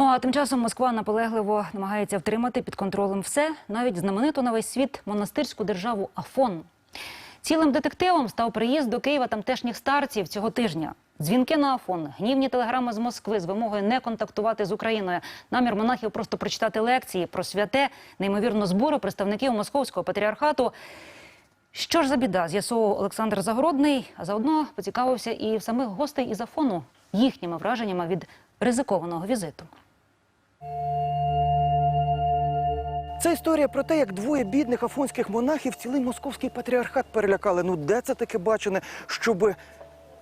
Ну а тим часом Москва наполегливо намагається втримати під контролем все, навіть знамениту на весь світ монастирську державу Афон. Цілим детективом став приїзд до Києва тамтешніх старців цього тижня. Дзвінки на Афон, гнівні телеграми з Москви з вимогою не контактувати з Україною. Намір монахів просто прочитати лекції про святе, неймовірно збору представників московського патріархату. Що ж за біда, з'ясовував Олександр Загородний, а заодно поцікавився і в самих гостей із Афону їхніми враженнями від ризикованого візиту. Це історія про те, як двоє бідних афонських монахів цілий московський патріархат перелякали. Ну де це таке бачене, щоб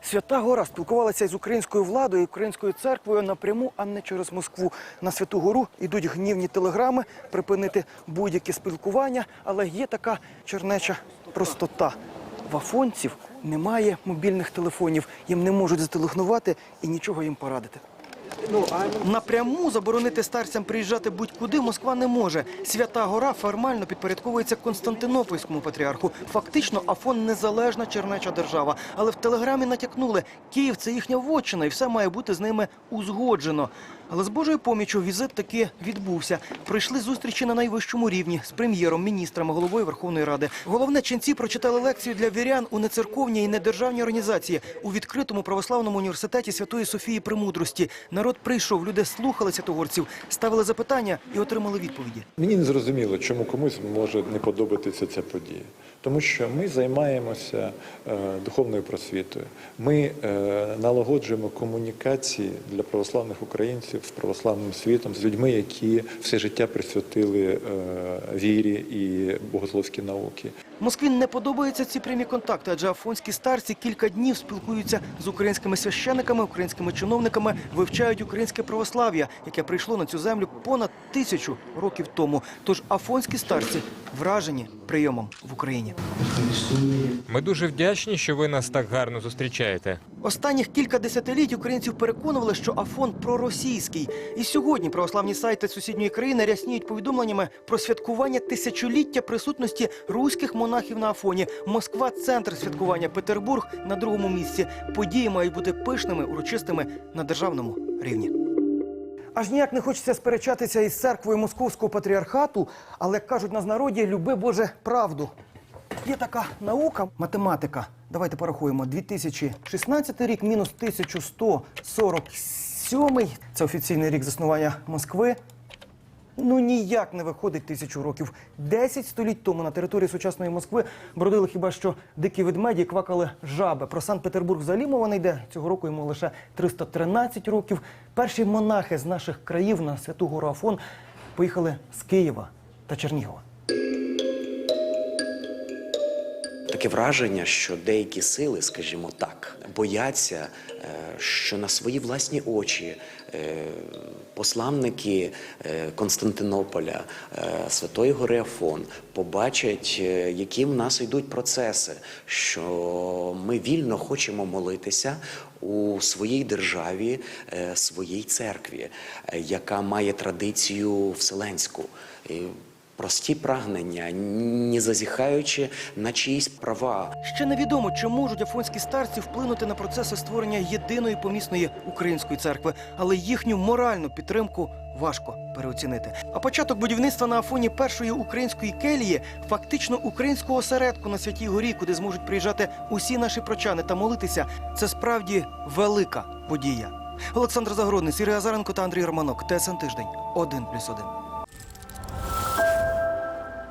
Свята Гора спілкувалася з українською владою, українською церквою напряму, а не через Москву. На Святу Гору йдуть гнівні телеграми, припинити будь-яке спілкування, але є така чернеча простота. В афонців немає мобільних телефонів, їм не можуть зателефонувати і нічого їм порадити. Напряму заборонити старцям приїжджати будь-куди Москва не може. Свята гора формально підпорядковується Константинопольському патріарху. Фактично, Афон незалежна чернеча держава. Але в телеграмі натякнули, Київ це їхня вотчина, і все має бути з ними узгоджено. Але з Божою поміччю візит таки відбувся. Прийшли зустрічі на найвищому рівні з прем'єром, міністрами, головою Верховної Ради. Головне, ченці прочитали лекцію для вірян у нецерковній і недержавній організації у відкритому православному університеті Святої Софії Премудрості. Народ прийшов, люди слухали святогорців, ставили запитання і отримали відповіді. Мені не зрозуміло, чому комусь може не подобатися ця подія. Тому що ми займаємося е, духовною просвітою. Ми е, налагоджуємо комунікації для православних українців з православним світом, з людьми, які все життя присвятили е, вірі і богословські науки. Москві не подобаються ці прямі контакти, адже афонські старці кілька днів спілкуються з українськими священиками, українськими чиновниками, вивчають українське православ'я, яке прийшло на цю землю понад тисячу років тому. Тож афонські старці вражені прийомом в Україні. Ми дуже вдячні, що ви нас так гарно зустрічаєте. Останніх кілька десятиліть українців переконували, що Афон проросійський. І сьогодні православні сайти сусідньої країни рясніють повідомленнями про святкування тисячоліття присутності руських монахів на Афоні. Москва центр святкування, Петербург на другому місці. Події мають бути пишними, урочистими на державному рівні. Аж ніяк не хочеться сперечатися із церквою московського патріархату, але як кажуть нас народі, люби Боже правду. Є така наука, математика. Давайте порахуємо. 2016 рік мінус 1147. Це офіційний рік заснування Москви. Ну ніяк не виходить тисячу років. Десять століть тому на території сучасної Москви бродили хіба що дикі ведмеді, квакали жаби. Про Санкт-Петербург взагалі мова не йде. Цього року йому лише 313 років. Перші монахи з наших країв на святу гору Афон поїхали з Києва та Чернігова. Таке враження, що деякі сили, скажімо так, бояться, е, що на свої власні очі е, посланники е, Константинополя, Святої Гори Афон побачать, які в нас йдуть процеси, що ми вільно хочемо молитися у своїй державі, своїй церкві, яка має традицію вселенську. Прості прагнення, не зазіхаючи на чиїсь права. Ще невідомо, чи можуть афонські старці вплинути на процеси створення єдиної помісної української церкви, але їхню моральну підтримку важко переоцінити. А початок будівництва на Афоні першої української келії, фактично українського осередку на Святій Горі, куди зможуть приїжджати усі наші прочани та молитися, це справді велика подія. Олександр Загородний, Сірий Азаренко та Андрій Романок. ТСН тиждень 1+,1.